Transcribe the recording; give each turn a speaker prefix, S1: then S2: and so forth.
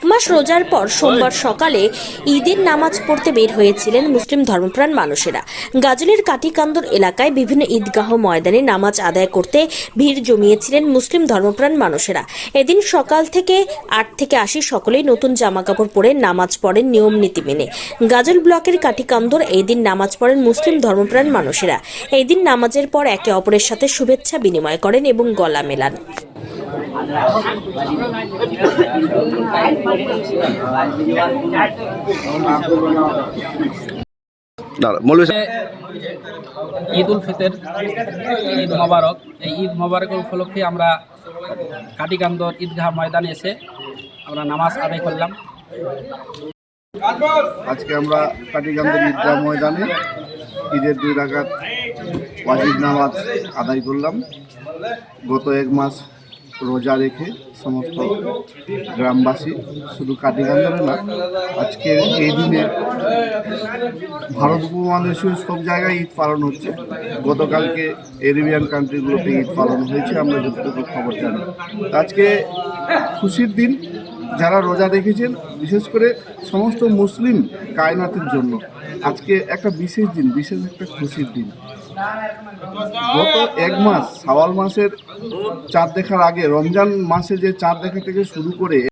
S1: এক মাস রোজার পর সোমবার সকালে ঈদের নামাজ পড়তে বের হয়েছিলেন মুসলিম ধর্মপ্রাণ মানুষেরা। গাজলের কাটিকান্দর এলাকায় বিভিন্ন ঈদগাহ ময়দানে নামাজ আদায় করতে ভিড় জমিয়েছিলেন মুসলিম ধর্মপ্রাণ মানুষেরা। এদিন সকাল থেকে আট থেকে আশি সকলেই নতুন জামা কাপড় পরে নামাজ পড়েন নিয়ম নীতি মেনে। গাজল ব্লকের কাটিকান্দর এই দিন নামাজ পড়েন মুসলিম ধর্মপ্রাণ মানুষেরা। এই দিন নামাজের পর একে অপরের সাথে শুভেচ্ছা বিনিময় করেন এবং গলা মেলান।
S2: ঈদ উল ফিতর ঈদ মোবারক। এই ঈদ মোবারকের উপলক্ষে আমরা কাটিকান্দর ঈদগাহ ময়দানে এসে আমরা নামাজ আদায় করলাম।
S3: আজকে আমরা কাটিগঞ্জের ঈদগাহ ময়দানে ঈদের দুই রাকাত ওয়াজিব নামাজ আদায় করলাম। গত এক মাস রোজা রেখে সমস্ত গ্রামবাসী শুধু কাটিগঞ্জের না, আজকে এই দিনে ভারত উপমহাদেশীয় সব জায়গায় ঈদ পালন হচ্ছে। গতকালকে এরিবিয়ান কান্ট্রিগুলোতে ঈদ পালন হয়েছে, আমরা যতটুকু খবর জানি। আজকে খুশির দিন, যারা রোজা রেখেছেন, বিশেষ করে সমস্ত মুসলিম কায়নাতের জন্য। আজকে একটা বিশেষ দিন, বিশেষ একটা খুশির দিন। গত এক মাস, সাওয়াল মাসের চাঁদ দেখার আগে রমজান মাসে যে চাঁদ দেখা থেকে শুরু করে